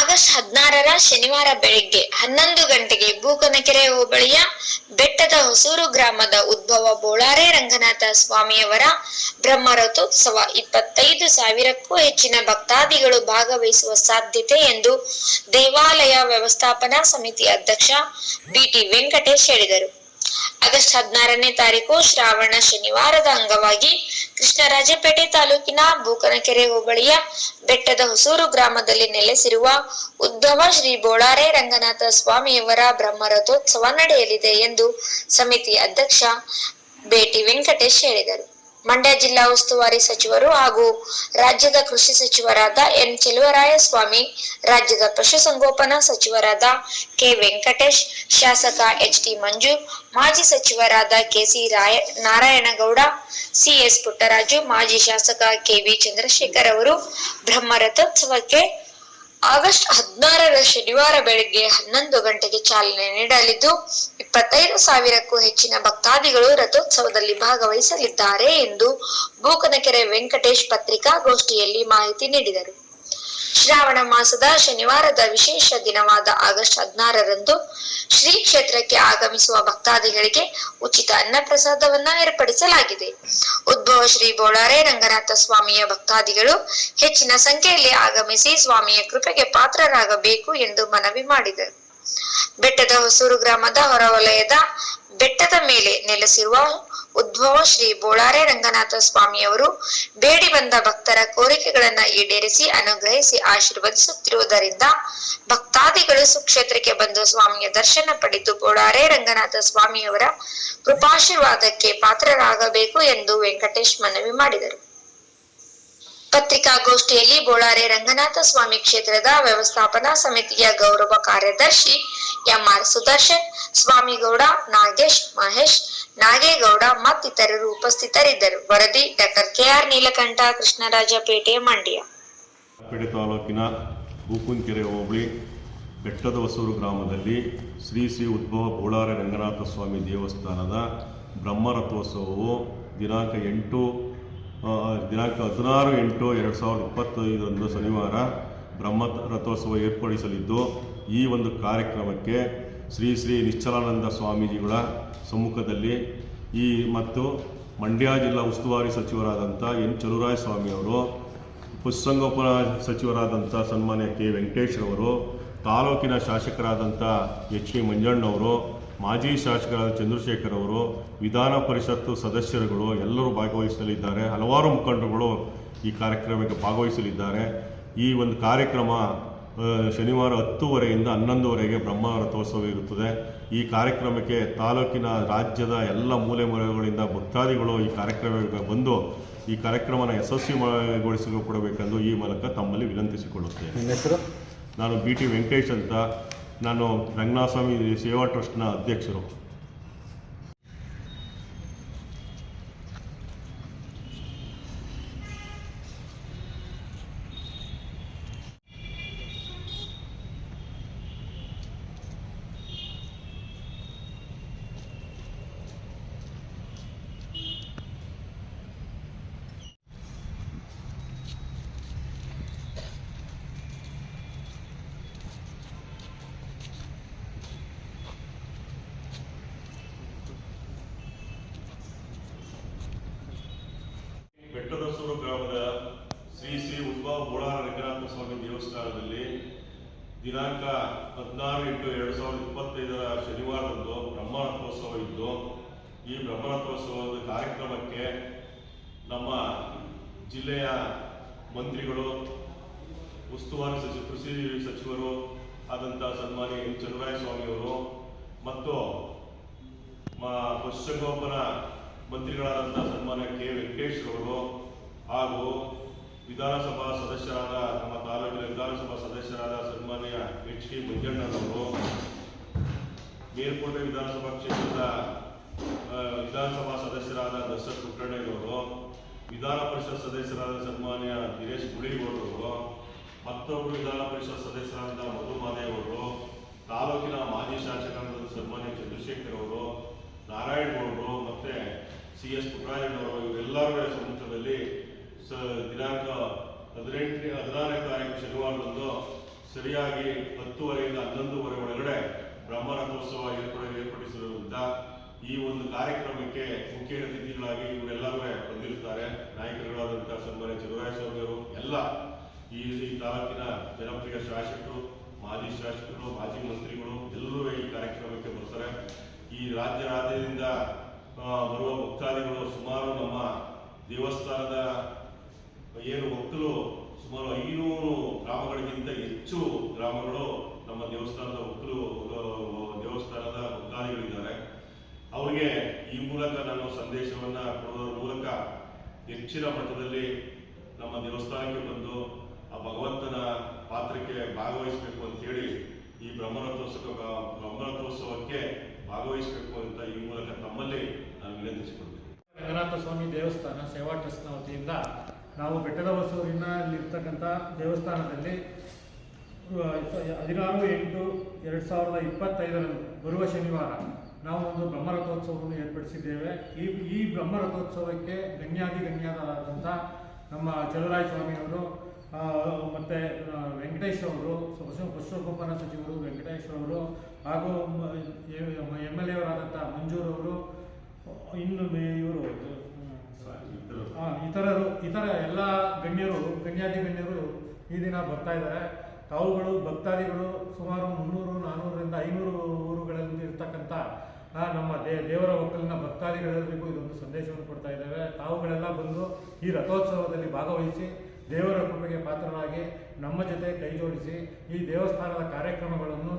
August ಹದಿನಾರರ ಶನಿವಾರ ಬೆಳಿಗ್ಗೆ ಹನ್ನೊಂದು ಗಂಟೆಗೆ ಬೂಕನಕೆರೆ ಹೋಬಳಿಯ ಬೆಟ್ಟದ ಹೊಸೂರು ಗ್ರಾಮದ ಉದ್ಭವ ಬೋಳಾರೆ ರಂಗನಾಥ ಸ್ವಾಮಿಯವರ ಬ್ರಹ್ಮರಥೋತ್ಸವ. ಇಪ್ಪತ್ತೈದು ಸಾವಿರಕ್ಕೂ ಹೆಚ್ಚಿನ ಭಕ್ತಾದಿಗಳು ಭಾಗವಹಿಸುವ ಸಾಧ್ಯತೆ ಎಂದು ದೇವಾಲಯ ವ್ಯವಸ್ಥಾಪನಾ ಸಮಿತಿ ಅಧ್ಯಕ್ಷ ಬಿಟಿ ವೆಂಕಟೇಶ್ ಹೇಳಿದರು. ಆಗಸ್ಟ್ ಹದಿನಾರನೇ ತಾರೀಕು ಶ್ರಾವಣ ಶನಿವಾರದ ಅಂಗವಾಗಿ ಕೃಷ್ಣರಾಜಪೇಟೆ ತಾಲೂಕಿನ ಬೂಕನಕೆರೆ ಹೋಬಳಿಯ ಬೆಟ್ಟದ ಹೊಸೂರು ಗ್ರಾಮದಲ್ಲಿ ನೆಲೆಸಿರುವ ಉದ್ಧವ ಶ್ರೀ ಬೋಳಾರೆ ರಂಗನಾಥ ಸ್ವಾಮಿಯವರ ಬ್ರಹ್ಮರಥೋತ್ಸವ ನಡೆಯಲಿದೆ ಎಂದು ಸಮಿತಿ ಅಧ್ಯಕ್ಷ ಬೇಟಿ ವೆಂಕಟೇಶ್ ಹೇಳಿದರು. ಮಂಡ್ಯ ಜಿಲ್ಲಾ ಉಸ್ತುವಾರಿ ಸಚಿವರು ಹಾಗೂ ರಾಜ್ಯದ ಕೃಷಿ ಸಚಿವರಾದ ಎನ್ ಚೆಲುವರಾಯಸ್ವಾಮಿ ರಾಜ್ಯದ ಪಶುಸಂಗೋಪನಾ ಸಚಿವರಾದ ಕೆ ವೆಂಕಟೇಶ್, ಶಾಸಕ ಎಚ್ ಟಿ ಮಂಜು, ಮಾಜಿ ಸಚಿವರಾದ ಕೆಸಿ ರಾಯ ನಾರಾಯಣಗೌಡ ಸಿಎಸ್ ಪುಟ್ಟರಾಜು, ಮಾಜಿ ಶಾಸಕ ಕೆ ವಿ ಚಂದ್ರಶೇಖರ್ ಅವರು ಬ್ರಹ್ಮರಥೋತ್ಸವಕ್ಕೆ ಆಗಸ್ಟ್ ಹದಿನಾರರ ಶನಿವಾರ ಬೆಳಗ್ಗೆ ಹನ್ನೊಂದು ಗಂಟೆಗೆ ಚಾಲನೆ ನೀಡಲಿದ್ದು, ಇಪ್ಪತ್ತೈದು ಸಾವಿರಕ್ಕೂ ಹೆಚ್ಚಿನ ಭಕ್ತಾದಿಗಳು ರಥೋತ್ಸವದಲ್ಲಿ ಭಾಗವಹಿಸಲಿದ್ದಾರೆ ಎಂದು ಬೂಕನಕೆರೆ ವೆಂಕಟೇಶ್ ಪತ್ರಿಕಾಗೋಷ್ಠಿಯಲ್ಲಿ ಮಾಹಿತಿ ನೀಡಿದರು. ಶ್ರಾವಣ ಮಾಸದ ಶನಿವಾರದ ವಿಶೇಷ ದಿನವಾದ ಆಗಸ್ಟ್ ಹದಿನಾರರಂದು ಶ್ರೀ ಕ್ಷೇತ್ರಕ್ಕೆ ಆಗಮಿಸುವ ಭಕ್ತಾದಿಗಳಿಗೆ ಉಚಿತ ಅನ್ನಪ್ರಸಾದವನ್ನ ಏರ್ಪಡಿಸಲಾಗಿದೆ. ಉದ್ಭವ ಶ್ರೀ ಬೋಳಾರೆ ರಂಗನಾಥ ಸ್ವಾಮಿಯ ಭಕ್ತಾದಿಗಳು ಹೆಚ್ಚಿನ ಸಂಖ್ಯೆಯಲ್ಲಿ ಆಗಮಿಸಿ ಸ್ವಾಮಿಯ ಕೃಪೆಗೆ ಪಾತ್ರರಾಗಬೇಕು ಎಂದು ಮನವಿ ಮಾಡಿದರು. ಬೆಟ್ಟದ ಹೊಸೂರು ಗ್ರಾಮದ ಹೊರವಲಯದ ಬೆಟ್ಟದ ಮೇಲೆ ನೆಲೆಸಿರುವ ಉದ್ಭವ ಶ್ರೀ ಬೋಳಾರೆ ರಂಗನಾಥ ಸ್ವಾಮಿಯವರು ಬೇಡಿ ಬಂದ ಭಕ್ತರ ಕೋರಿಕೆಗಳನ್ನ ಈಡೇರಿಸಿ ಅನುಗ್ರಹಿಸಿ ಆಶೀರ್ವದಿಸುತ್ತಿರುವುದರಿಂದ ಭಕ್ತಾದಿಗಳು ಸುಕ್ಷೇತ್ರಕ್ಕೆ ಬಂದು ಸ್ವಾಮಿಯ ದರ್ಶನ ಪಡೆದು ಬೋಳಾರೆ ರಂಗನಾಥ ಸ್ವಾಮಿಯವರ ಕೃಪಾಶೀರ್ವಾದಕ್ಕೆ ಪಾತ್ರರಾಗಬೇಕು ಎಂದು ವೆಂಕಟೇಶ್ ಮನವಿ ಮಾಡಿದರು. ಪತ್ರಿಕಾಗೋಷ್ಠಿಯಲ್ಲಿ ಬೋಳಾರೆ ರಂಗನಾಥ ಸ್ವಾಮಿ ಕ್ಷೇತ್ರದ ವ್ಯವಸ್ಥಾಪನಾ ಸಮಿತಿಯ ಗೌರವ ಕಾರ್ಯದರ್ಶಿ ಎಂಆರ್ ಸುದರ್ಶನ್, ಸ್ವಾಮಿಗೌಡ ನಾಗೇಶ್, ಮಹೇಶ್ ನಾಗೇಗೌಡ ಮತ್ತಿತರರು ಉಪಸ್ಥಿತರಿದ್ದರು. ವರದಿ doctor K R Neelakanta Krishnarajpet Mandya. Pete ತಾಲೂಕಿನ ಬೂಕುಂಕೆರೆ ಹೋಬಳಿ ಬೆಟ್ಟದ ಹೊಸೂರು ಗ್ರಾಮದಲ್ಲಿ ಶ್ರೀ ಶ್ರೀ ಉದ್ಭವ ಬೋಳಾರ ರಂಗನಾಥ ಸ್ವಾಮಿ ದೇವಸ್ಥಾನದ ಬ್ರಹ್ಮರಥೋತ್ಸವವು ದಿನಾಂಕ ಎಂಟು ದಿನಾಂಕ ಹದಿನಾರು ಎಂಟು ಎರಡು ಸಾವಿರದ ಇಪ್ಪತ್ತೈದರಂದು ಶನಿವಾರ ಬ್ರಹ್ಮ ರಥೋತ್ಸವ ಏರ್ಪಡಿಸಲಿದ್ದು, ಈ ಒಂದು ಕಾರ್ಯಕ್ರಮಕ್ಕೆ ಶ್ರೀ ಶ್ರೀ ನಿಶ್ಚಲಾನಂದ ಸ್ವಾಮೀಜಿಗಳ ಸಮ್ಮುಖದಲ್ಲಿ ಈ ಮತ್ತು ಮಂಡ್ಯ ಜಿಲ್ಲಾ ಉಸ್ತುವಾರಿ ಸಚಿವರಾದಂಥ ಎನ್ ಚಲುರಾಯ ಸ್ವಾಮಿಯವರು ಪಶುಸಂಗೋಪನಾ ಸಚಿವರಾದಂಥ ಸನ್ಮಾನ್ಯ ಕೆ ವೆಂಕಟೇಶ್ ಅವರು ತಾಲೂಕಿನ ಶಾಸಕರಾದಂಥ ಎಚ್ ಕೆ ಮಂಜಣ್ಣವರು ಮಾಜಿ ಶಾಸಕರಾದ ಚಂದ್ರಶೇಖರ್ ಅವರು, ವಿಧಾನ ಪರಿಷತ್ತು ಸದಸ್ಯರುಗಳು ಎಲ್ಲರೂ ಭಾಗವಹಿಸಲಿದ್ದಾರೆ. ಹಲವಾರು ಮುಖಂಡರುಗಳು ಈ ಕಾರ್ಯಕ್ರಮಕ್ಕೆ ಭಾಗವಹಿಸಲಿದ್ದಾರೆ. ಈ ಒಂದು ಕಾರ್ಯಕ್ರಮ ಶನಿವಾರ ಹತ್ತುವರೆಯಿಂದ ಹನ್ನೊಂದುವರೆಗೆ ಬ್ರಹ್ಮ ರಥೋತ್ಸವ ಇರುತ್ತದೆ. ಈ ಕಾರ್ಯಕ್ರಮಕ್ಕೆ ತಾಲೂಕಿನ ರಾಜ್ಯದ ಎಲ್ಲ ಮೂಲೆ ಮೂಲೆಗಳಿಂದ ಭಕ್ತಾದಿಗಳು ಈ ಕಾರ್ಯಕ್ರಮಕ್ಕೆ ಬಂದು ಈ ಕಾರ್ಯಕ್ರಮನ ಯಶಸ್ವಿಗೊಳಿಸಿಕೊಡಬೇಕೆಂದು ಈ ಮೂಲಕ ತಮ್ಮಲ್ಲಿ ವಿನಂತಿಸಿಕೊಳ್ಳುತ್ತೇನೆ. ಹೆಸರು? ನಾನು ಬಿ ಟಿ ವೆಂಕಟೇಶ್ ಅಂತ. ನಾನು ರಂಗನಾಥಸ್ವಾಮಿ ಸೇವಾ ಟ್ರಸ್ಟ್ನ ಅಧ್ಯಕ್ಷರು. ಬೆಟ್ಟದಸೂರು ಗ್ರಾಮದ ಶ್ರೀ ಶ್ರೀ ಉದ್ಭವ ಬೋಳಾರ ರಂಗನಾಥ ಸ್ವಾಮಿ ದೇವಸ್ಥಾನದಲ್ಲಿ ದಿನಾಂಕ ಹದಿನಾರು ಎಂಟು ಎರಡು ಸಾವಿರದ ಇಪ್ಪತ್ತೈದರ ಶನಿವಾರದಂದು ಬ್ರಹ್ಮರಥೋತ್ಸವ ಇದ್ದು, ಈ ಬ್ರಹ್ಮರಥೋತ್ಸವದ ಕಾರ್ಯಕ್ರಮಕ್ಕೆ ನಮ್ಮ ಜಿಲ್ಲೆಯ ಮಂತ್ರಿಗಳು, ಉಸ್ತುವಾರಿ ಸಚಿವ, ಕೃಷಿ ಸಚಿವರು ಆದಂಥ ಸನ್ಮಾನಿ ಎನ್ ಚಂದ್ರಾಯಸ್ವಾಮಿಯವರು ಮತ್ತು ಪಶುಸಂಗೋಪನಾ ಮಂತ್ರಿಗಳಾದಂಥ ಸನ್ಮಾನ್ಯ ಕೆ. ವೆಂಕಟೇಶ್ ಅವರು ಹಾಗೂ ವಿಧಾನಸಭಾ ಸದಸ್ಯರಾದ ನಮ್ಮ ತಾಲೂಕಿನ ವಿಧಾನಸಭಾ ಸದಸ್ಯರಾದ ಸನ್ಮಾನ್ಯ ಎಚ್ ಕೆ ಮಂಜಣ್ಣನವರು ಮೇಲ್ಕೋಟೆ ವಿಧಾನಸಭಾ ಕ್ಷೇತ್ರದ ವಿಧಾನಸಭಾ ಸದಸ್ಯರಾದ ದಶರಥ್ ಪುಟ್ಟಣ್ಣಯ್ಯನವರು ವಿಧಾನ ಪರಿಷತ್ ಸದಸ್ಯರಾದ ಸನ್ಮಾನ್ಯ ದಿನೇಶ್ ಗುಡಿಗೌಡರು ಮತ್ತೊಬ್ಬರು ವಿಧಾನ ಪರಿಷತ್ ಸದಸ್ಯರಾದ ಮಧು ಮಾದೇವರು ತಾಲೂಕಿನ ಮಾಜಿ ಶಾಸಕರಾದ ಸನ್ಮಾನ್ಯ ಚಂದ್ರಶೇಖರ್ ಅವರು ನಾರಾಯಣ್ ಗೌಡರು ಮತ್ತೆ ಸಿ ಎಸ್ ಪುಟ್ಟರಾಜಣ್ಣವರು ಇವರೆಲ್ಲರ ಸಮ್ಮುಖದಲ್ಲಿ ಸ, ದಿನಾಂಕ ಹದಿನೆಂಟನೇ, ಹದಿನಾರನೇ ತಾರೀಕು ಶನಿವಾರದಂದು ಸರಿಯಾಗಿ ಹತ್ತುವರೆಯಿಂದ ಹನ್ನೊಂದುವರೆ ಒಳಗಡೆ ಬ್ರಹ್ಮರಥೋತ್ಸವ ಏರ್ಪಡ ಏರ್ಪಡಿಸಿರುವುದರಿಂದ ಈ ಒಂದು ಕಾರ್ಯಕ್ರಮಕ್ಕೆ ಮುಖ್ಯ ಅತಿಥಿಗಳಾಗಿ ಇವರೆಲ್ಲರೂ ಬಂದಿರುತ್ತಾರೆ. ನಾಯಕರುಗಳಾದಂತಹ ಸನ್ಮಾನ್ಯ ಚಲುವರಾಯ ಸ್ವಾಮಿ ಅವರು, ಎಲ್ಲ ಈ ತಾಲೂಕಿನ ಜನಪ್ರಿಯ ಶಾಸಕರು, ಮಾಜಿ ಶಾಸಕರು, ಮಾಜಿ ಮಂತ್ರಿಗಳು ಎಲ್ಲರೂ ಈ ಕಾರ್ಯಕ್ರಮಕ್ಕೆ ಬರ್ತಾರೆ. ಈ ರಾಜ್ಯ ರಾಜ್ಯದಿಂದ ಬರುವ ಭಕ್ತಾದಿಗಳು ಸುಮಾರು ನಮ್ಮ ದೇವಸ್ಥಾನದ ಏನು ಭಕ್ತರು ಸುಮಾರು ಐನೂರು ಗ್ರಾಮಗಳಿಗಿಂತ ಹೆಚ್ಚು ಗ್ರಾಮಗಳು ನಮ್ಮ ದೇವಸ್ಥಾನದ ಭಕ್ತರು ದೇವಸ್ಥಾನದ ಭಕ್ತಾದಿಗಳಿದ್ದಾರೆ. ಅವರಿಗೆ ಈ ಮೂಲಕ ನಾನು ಸಂದೇಶವನ್ನ ಕೊಡೋದ್ರ ಮೂಲಕ ಹೆಚ್ಚಿನ ಮಟ್ಟದಲ್ಲಿ ನಮ್ಮ ದೇವಸ್ಥಾನಕ್ಕೆ ಬಂದು ಆ ಭಗವಂತನ ಪಾತ್ರಕ್ಕೆ ಭಾಗವಹಿಸಬೇಕು ಅಂತೇಳಿ ಈ ಬ್ರಹ್ಮರಥೋತ್ಸವ, ಬ್ರಹ್ಮರಥೋತ್ಸವಕ್ಕೆ ಭಾಗವಹಿಸಬೇಕು ಅಂತ ಈ ಮೂಲಕ ತಮ್ಮಲ್ಲಿ ನಾನು ವಿನಂತಿಸಿಕೊಳ್ತೀನಿ. ರಂಗನಾಥ ಸ್ವಾಮಿ ದೇವಸ್ಥಾನ ಸೇವಾ ಟ್ರಸ್ಟ್ನ ವತಿಯಿಂದ ನಾವು ಬೆಟ್ಟದ ಹೊಸೂರಿನಲ್ಲಿರ್ತಕ್ಕಂಥ ದೇವಸ್ಥಾನದಲ್ಲಿ ಹದಿನಾರು ಎಂಟು ಎರಡು ಸಾವಿರದ ಇಪ್ಪತ್ತೈದರಂದು ಬರುವ ಶನಿವಾರ ನಾವು ಒಂದು ಬ್ರಹ್ಮರಥೋತ್ಸವವನ್ನು ಏರ್ಪಡಿಸಿದ್ದೇವೆ. ಈ ಈ ಬ್ರಹ್ಮರಥೋತ್ಸವಕ್ಕೆ ಗಣ್ಯಾದಿ ಗಣ್ಯರಾದಂಥ ನಮ್ಮ ಚಲರಾಯ ಸ್ವಾಮಿಯವರು ಮತ್ತು ವೆಂಕಟೇಶ್ ಅವರು, ಪಶು ಪಶುಗೋಪಾಲ ಸಚಿವರು ವೆಂಕಟೇಶ್ ಅವರು ಹಾಗೂ ಎಂ, ಎಲ್ ಎ ಅವರಾದಂಥ ಮಂಜೂರವರು ಇನ್ನು ಇವರು ಇತರರು, ಇತರ ಎಲ್ಲ ಗಣ್ಯರು, ಗಣ್ಯಾದಿ ಗಣ್ಯರು ಈ ದಿನ ಬರ್ತಾ ಇದ್ದಾರೆ. ತಾವುಗಳು, ಭಕ್ತಾದಿಗಳು ಸುಮಾರು ಮುನ್ನೂರು ನಾನ್ನೂರರಿಂದ ಐನೂರು ಊರುಗಳಲ್ಲಿ ಇರ್ತಕ್ಕಂಥ ನಮ್ಮ ದೇ, ದೇವರ ಒಕ್ಕಲಿನ ಭಕ್ತಾದಿಗಳೆಲ್ಲರಿಗೂ ಇದೊಂದು ಸಂದೇಶವನ್ನು ಕೊಡ್ತಾ ಇದ್ದೇವೆ. ತಾವುಗಳೆಲ್ಲ ಬಂದು ಈ ರಥೋತ್ಸವದಲ್ಲಿ ಭಾಗವಹಿಸಿ, ದೇವರ ಕೃಪೆಗೆ ಪಾತ್ರರಾಗಿ ನಮ್ಮ ಜೊತೆ ಕೈ ಜೋಡಿಸಿ ಈ ದೇವಸ್ಥಾನದ ಕಾರ್ಯಕ್ರಮಗಳನ್ನು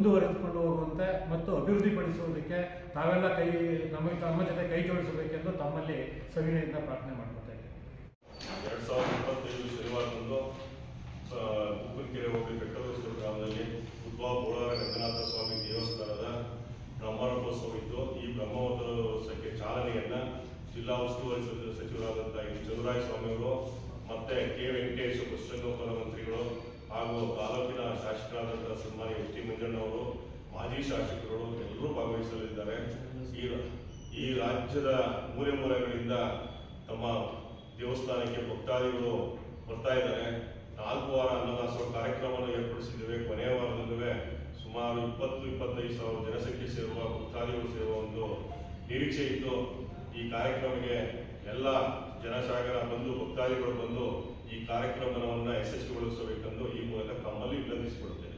ಮುಂದುವರೆಸಿಕೊಂಡು ಹೋಗುವಂತೆ ಮತ್ತು ಅಭಿವೃದ್ಧಿಪಡಿಸುವುದಕ್ಕೆ ತಾವೆಲ್ಲ ಕೈ ನಮಗೆ ನಮ್ಮ ಜೊತೆ ಕೈ ಜೋಡಿಸಬೇಕೆಂದು ತಮ್ಮಲ್ಲಿ ಸವಿನಯದಿಂದ ಪ್ರಾರ್ಥನೆ ಮಾಡ್ಕೊತಾ ಎರಡು ಸಾವಿರದ ಇಪ್ಪತ್ತೈದು ಶನಿವಾರದಂದು ಉಪ್ಪಿನಕೆರೆ ಹೋಗಿ ಬೆಟ್ಟದೋಸ್ಕರ ಗ್ರಾಮದಲ್ಲಿ ಉದ್ಭವ ಬೋಳಾರ ರಂಗನಾಥ ಸ್ವಾಮಿ ದೇವಸ್ಥಾನದ ಬ್ರಹ್ಮರಥೋತ್ಸವ ಇದ್ದು, ಈ ಬ್ರಹ್ಮೋತ್ಸವಕ್ಕೆ ಚಾಲನೆಯನ್ನ ಜಿಲ್ಲಾ ಉಸ್ತುವಾರಿ ಸಚಿವ- ಸಚಿವರಾದಂತಹ ಎನ್ ಸ್ವಾಮಿಯವರು ಮತ್ತೆ ಕೆ. ವೆಂಕಟೇಶ್ ಪಶುಸಂಗೋಪನಾ ಮಂತ್ರಿಗಳು ಹಾಗೂ ತಾಲೂಕಿನ ಶಾಸಕರಾದಂತಹ ಸನ್ಮಾನ್ಯ ಎಸ್ ಟಿ ಮಂಜಣ್ಣವರು ಮಾಜಿ ಶಾಸಕರು ಎಲ್ಲರೂ ಭಾಗವಹಿಸಲಿದ್ದಾರೆ. ಈ ರಾಜ್ಯದ ಮೂಲೆ ಮೂಲೆಗಳಿಂದ ತಮ್ಮ ದೇವಸ್ಥಾನಕ್ಕೆ ಭಕ್ತಾದಿಗಳು ಬರ್ತಾ ಇದ್ದಾರೆ. ನಾಲ್ಕು ವಾರ ಅನ್ನದಾಸೋಹ ಕಾರ್ಯಕ್ರಮವನ್ನು ಏರ್ಪಡಿಸಿದ್ದೇವೆ. ಕೊನೆಯ ವಾರದಲ್ಲೂ ಸುಮಾರು ಇಪ್ಪತ್ತು, ಇಪ್ಪತ್ತೈದು ಸಾವಿರ ಜನಸಂಖ್ಯೆ ಸೇರುವ ಭಕ್ತಾದಿಗಳು ಸೇರುವ ಒಂದು ನಿರೀಕ್ಷೆ ಇತ್ತು. ಈ ಕಾರ್ಯಕ್ರಮಕ್ಕೆ ಎಲ್ಲ ಜನಸಾಗರ ಬಂದು ಭಕ್ತಾದಿಗಳು ಬಂದು ಈ ಕಾರ್ಯಕ್ರಮವನ್ನು ಯಶಸ್ವಿಗೊಳಿಸಬೇಕೆಂದು ಈ ಮೂಲಕ ತಮ್ಮಲ್ಲಿ ವಿನಂತಿಸಿಕೊಳ್ಳುತ್ತೇನೆ